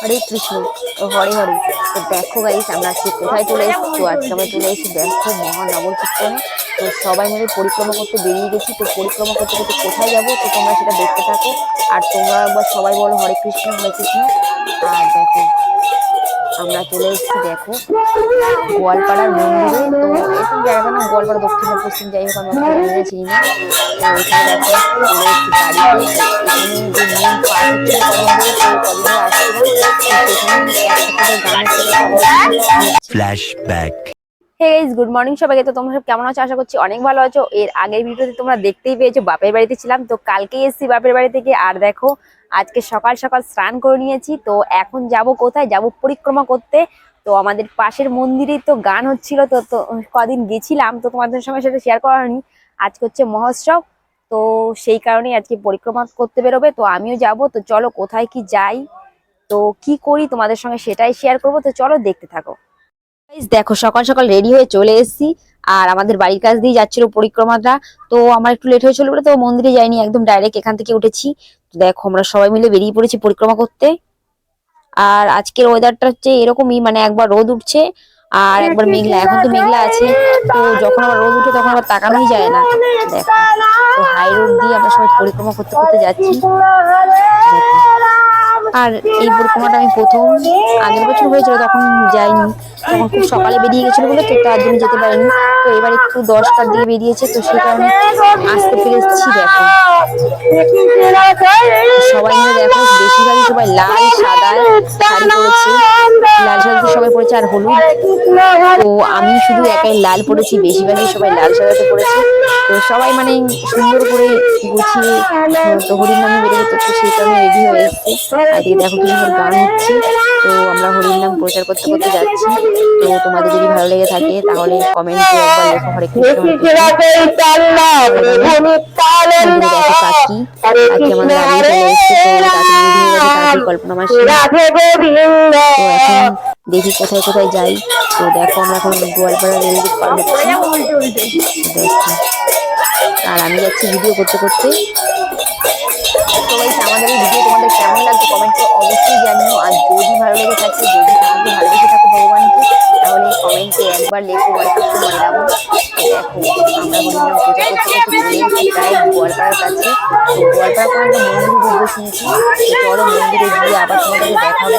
হরে কৃষ্ণ হরে হরে। তো দেখো গাইস আমরা আজকে কোথায় চলে এসেছি? তো আজকে আমরা চলে এসেছি দেখো মহানগর কীর্তনে। তো সবাই মিলে পরিক্রমা করতে বেরিয়ে গেছি। তো পরিক্রমা করতে করতে কোথায় যাব? তো তোমরা সেটা দেখতে থাকো। আর তোমরা একবার সবাই বলো হরে কৃষ্ণ হরে কৃষ্ণ। আর দেখো আমরা চলে এসেছি, দেখো। গোয়ালপাড়ার মন্দিরে। তো এরকম জায়গা না, গোয়ালপাড়া, দক্ষিণ পশ্চিম, যাই হোক আমি অত চিনি না তো ওইখানে দেখো, চলে এসেছি গাড়িতে এখানে যে মেন গুড মর্নিং সবাইকে। তো তোমরা সব কেমন আছো? আশা করছি অনেক ভালো আছো। এর আগের ভিডিওতে তোমরা দেখতেই পেয়েছ, বাপের বাড়িতে ছিলাম। তো কালকেই এসেছি বাপের বাড়ি থেকে। আর দেখো আজকে সকাল সকাল স্নান করে নিয়েছি, তো এখন যাব কোথায়? যাব পরিক্রমা করতে। তো আমাদের পাশের মন্দিরেই তো গান হচ্ছিল, তো তো কদিন গেছিলাম, তো তোমাদের সঙ্গে সেটা শেয়ার করা হয়নি। আজকে হচ্ছে মহোৎসব, তো সেই কারণেই আজকে পরিক্রমা করতে বেরোবে, তো আমিও যাব। তো চলো কোথায় কি যাই, তো কি করি তোমাদের সঙ্গে সেটাই শেয়ার করব। তো চলো দেখতে থাকো। দেখো সকাল সকাল রেডি হয়ে চলে এসেছি। আর আমাদের বাড়ির কাছ দিয়ে যাচ্ছিল পরিক্রমাটা তো আমার একটু লেট হয়েছিল বলে তো মন্দিরে যাইনি একদম ডাইরেক্ট এখান থেকে উঠেছি। তো দেখো আমরা সবাই মিলে বেরিয়ে পড়েছি পরিক্রমা করতে। আর আজকের ওয়েদারটা হচ্ছে এরকমই মানে একবার রোদ উঠছে আর একবার মেঘলা এখন তো মেঘলা আছে। তো যখন আবার রোদ উঠে তখন আবার তাকানোই যায় না। দেখো তো হাই রোড দিয়ে আমরা সবাই পরিক্রমা করতে করতে যাচ্ছি। আর এই পরিক্রমাটা আমি প্রথম আগের বছর হয়েছিল, তখন যাইনি। তখন খুব সকালে বেরিয়ে গেছিল বলে তো তার জন্য যেতে পারিনি। তো এবার একটু দশটার দিকে বেরিয়েছে, তো সেই কারণে আসতে পেরেছি দেখো। সবাই মিলে দেখো, বেশিরভাগই সবাই লাল, সাদা শাড়ি পরেছে। লাল শাড়িতে সবাই পরেছে, আর হলুদ। তো আমি শুধু একাই লাল পরেছি, বেশিরভাগই সবাই লাল সাদাতে পরেছে। তো সবাই মানে সুন্দর করে গুছিয়ে তো হরির নামে বেরোবে তো সেই কারণে রেডি হয়ে এসেছে। আর দেখো কি সুন্দর গান হচ্ছে। তো আমরা হরির নাম প্রচার করতে করতে যাচ্ছি। তো তোমাদের যদি ভালো লেগে থাকে, তাহলে কমেন্টে দেখো কোথায় কোথায় যাই। তো দেখো, আমরা এখন গোয়ালপাড়া রেল গেট পার হচ্ছি। আর আমি যাচ্ছি ভিডিও করতে করতে। তো আমাদের এই ভিডিও তোমাদের কেমন লাগছে কমেন্টে অবশ্যই জানিও। আর যদি ভালো লেগে থাকে, যদি তোমাকে ভালোবেসে থাকো ভগবানকে, তাহলে কমেন্টে একবার লেখো হরে মনে রাখো। আমরা পূজা করতে করতে চলে কাছে তো গোয়ালপাড়া কোনো একটা মন্দির মন্দিরে গিয়ে আবার তোমাদেরকে দেখাবো।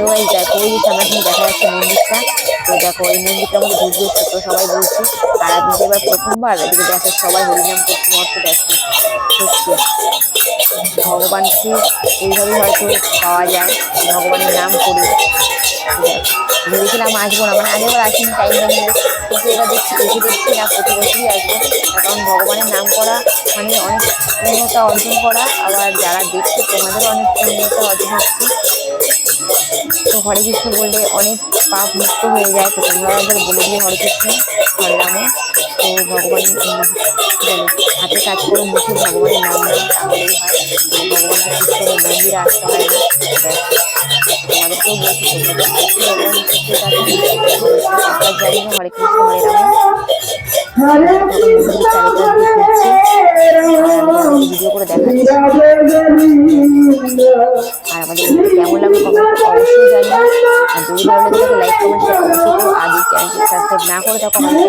তো এই দেখো ওই সামনাসামনি দেখা যাচ্ছে মন্দিরটা। তো দেখো, এই মন্দিরটা আমাদের ঢুকবে তো সবাই বলছে আর আপনি এবার প্রথমবার এদিকে দেখো, সবাই হরিনাম করতে মস্ত দেখো। সত্যি। ভগবানকে এইভাবেই হয়তো পাওয়া যায়, ভগবানের নাম করে। ভেবেছিলাম আসব না মানে আগেবার আসিনি টাইম নিয়ে কিন্তু এবার দেখছি এসে দেখছি না প্রতি বছরই আসব। কারণ ভগবানের নাম করা মানে অনেক পূর্ণতা অর্জন করা, আবার যারা দেখছে তোমাদেরও অনেক পূর্ণতা অর্জন হচ্ছে। তো হরে কৃষ্ণ বললে অনেক পাপ মুক্ত হয়ে যায়, তো তোমরা বলে দিয়ে হরে কৃষ্ণ হরে রামে তো ভগবান হাতে কাজ করে মুখে ভগবানের নাম হয়। তো কৃষ্ণের মন্দিরে আসতে হয় তোমাদেরকেও বলছি, তোমরা ভগবান জানি না হরে কৃষ্ণ হরে রাম মন্দিরের চারিপাশ দিয়ে ভিডিও করে দেখাচ্ছি। আর আমাদের কেমন কমেন্ট অবশ্যই জানিও। আর যদি ভালো লাগে থাকে লাইক না করে থাকো, আমাদের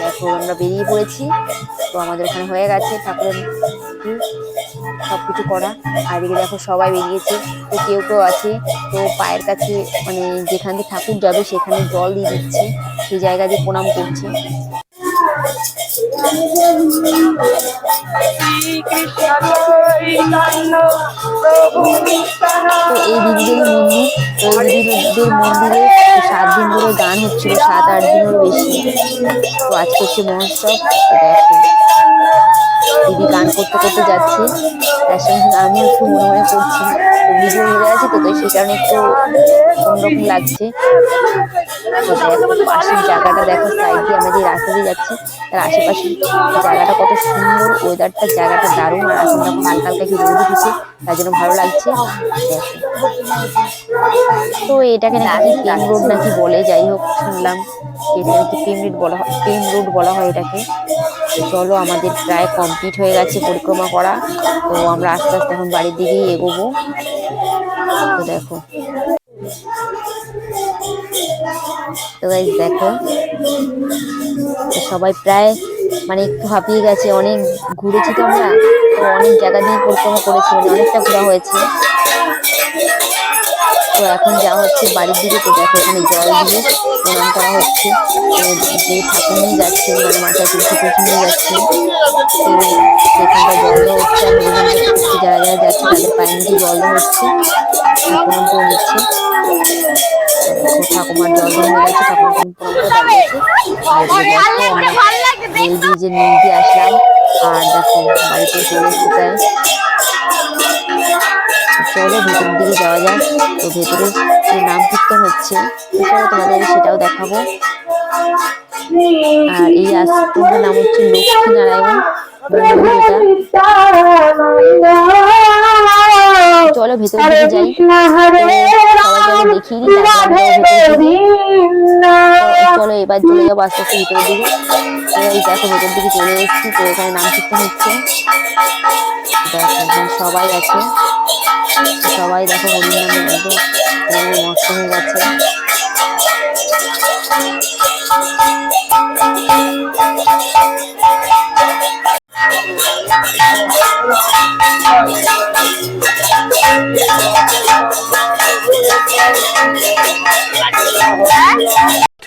দেখো, আমরা বেরিয়ে পড়েছি। তো আমাদের ওখানে হয়ে গেছে ঠাকুরের সব কিছু করা। আর এদিকে দেখো, সবাই বেরিয়েছে। তো কেউ কেউ আছে। তো পায়ের কাছে মানে যেখান দিয়ে ঠাকুর যাবে, সেখানে জল দিয়ে দিচ্ছে। সেই জায়গা দিয়ে প্রণাম করছে। কৃষ্ণ তো এই দিদিদের মন্দির ওই দিদিদের মন্দিরে সাত দিন ধরে গান হচ্ছিল, সাত আট দিনেরও বেশি। তো আজকে হচ্ছে মহোৎসব দেখো। দিদি গান করতে করতে যাচ্ছে। তার সঙ্গে আমিও একটু মনে মনে করছি ভিডিও হয়ে আছে তো সেই কারণে একটু অন্যরকম লাগছে। পাশের জায়গাটা দেখো সাইড দিয়ে আমরা যে রাস্তা দিয়ে যাচ্ছি, তার আশেপাশে জায়গাটা কত সুন্দর ওয়েদারটা জায়গাটা দারুণ, আর এখন যখন হালকা হালকা একটু রোদ উঠেছে, তার জন্য ভালো লাগছে। তো এটাকে নাকি প্রেম রোড নাকি বলে, যাই হোক, শুনলাম। এটা নাকি প্রেম রোড বলা হয় প্রেম রোড বলা হয় এটাকে। তো চলো, আমাদের প্রায় কমপ্লিট হয়ে গেছে পরিক্রমা করা। তো আমরা আস্তে আস্তে এখন বাড়ির দিকেই এগোবো। তো দেখো। তো guys, দেখো। সবাই প্রায় মানে একটু হাঁপিয়ে গেছে, অনেক ঘুরেছি তো আমরা। তো অনেক জায়গা দিয়ে পরিক্রমা করেছি মানে অনেকটা ঘোরা হয়েছে। তো এখন যাওয়া হচ্ছে বাড়ির দিকে, তো দেখো এখানে জল দিয়ে প্রণাম করা হচ্ছে। যে ঠাকুর নিয়ে যাচ্ছে মানে মাথায় তুলসী নিয়ে যাচ্ছে, তো সেখানটা জল দেওয়া হচ্ছে, আর যারা যারা যাচ্ছে তাদের পায়ে নিচে জল দেওয়া হচ্ছে ঠাকুর করে নিচ্ছে ঠাকুমার জল দেওয়া হয়ে গেছে ঠাকুর প্রণাম করে দাঁড়িয়েছে আর দেখো বাড়িতে চলে এসেছে চলো ভেতরের দিকে যাওয়া যাক। তো ভেতরে যে নাম কীর্তন হচ্ছে তো তোমাদের সেটাও দেখাবো। আর এই আশ্রমটার নাম হচ্ছে লক্ষ্মী নারায়ণ চলো ভেতরের দিকে যাই। চলো এবার চলে যাব আস্তে আস্তে ভিতরের দিকে। এই দেখো ভেতর দিকে চলে এসেছি, তো এখানে নাম কীর্তন হচ্ছে সবাই আছে। সবাই দেখো নামে পুরো মস্ত হয়ে গেছে।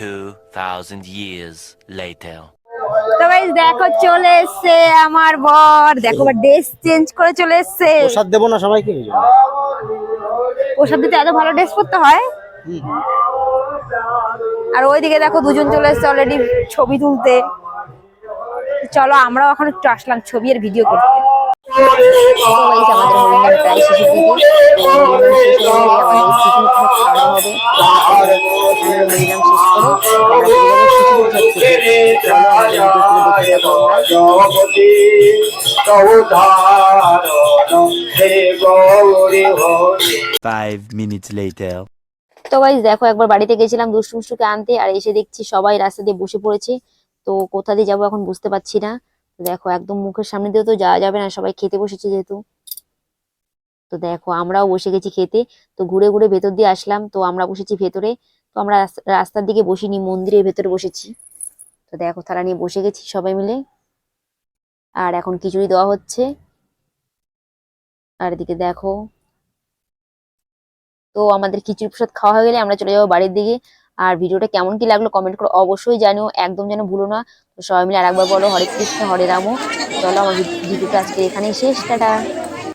Two thousand years later. তো গাইস দেখো চলে এসছে আমার বর। দেখো ড্রেস চেঞ্জ করে চলে এসছে। প্রসাদ দেবো না সবাইকে? প্রসাদ দিতে এত ভালো ড্রেস পরতে হয়। আর ওইদিকে দেখো দুজন চলে এসছে অলরেডি ছবি তুলতে চলো আমরাও এখন একটু আসলাম ছবি আর ভিডিও করতে আমাদের তো গাইজ দেখো, একবার বাড়িতে গেছিলাম, দুষ্টু আনতে, আর এসে দেখছি সবাই রাস্তা দিয়ে বসে পড়েছে। তো কোথা দিয়ে যাব এখন বুঝতে পারছি না। দেখো, একদম মুখের সামনে দিয়ে তো যাওয়া যাবে না, সবাই খেতে বসেছে যেহেতু। তো দেখো, আমরাও বসে গেছি খেতে। তো ঘুরে ঘুরে ভেতর দিয়ে আসলাম, তো আমরা বসেছি ভেতরে। তো আমরা রাস- রাস্তার দিকে বসিনি, মন্দিরের ভেতরে বসেছি। তো দেখো, তারা নিয়ে বসে গেছি সবাই মিলে। আর এখন খিচুড়ি দেওয়া হচ্ছে। আর এদিকে দেখো, তো আমাদের খিচুড়ি প্রসাদ খাওয়া হয়ে গেলে আমরা চলে যাব বাড়ির দিকে। আর ভিডিওটা কেমন কি লাগল কমেন্ট করে অবশ্যই জানিও, একদম যেন ভুলো না। তো সবাই মিলে আরেকবার বলো, হরে কৃষ্ণ, হরে রাম। চলো আমার ভিডিওটা আজকে এখানেই শেষ, টাটা।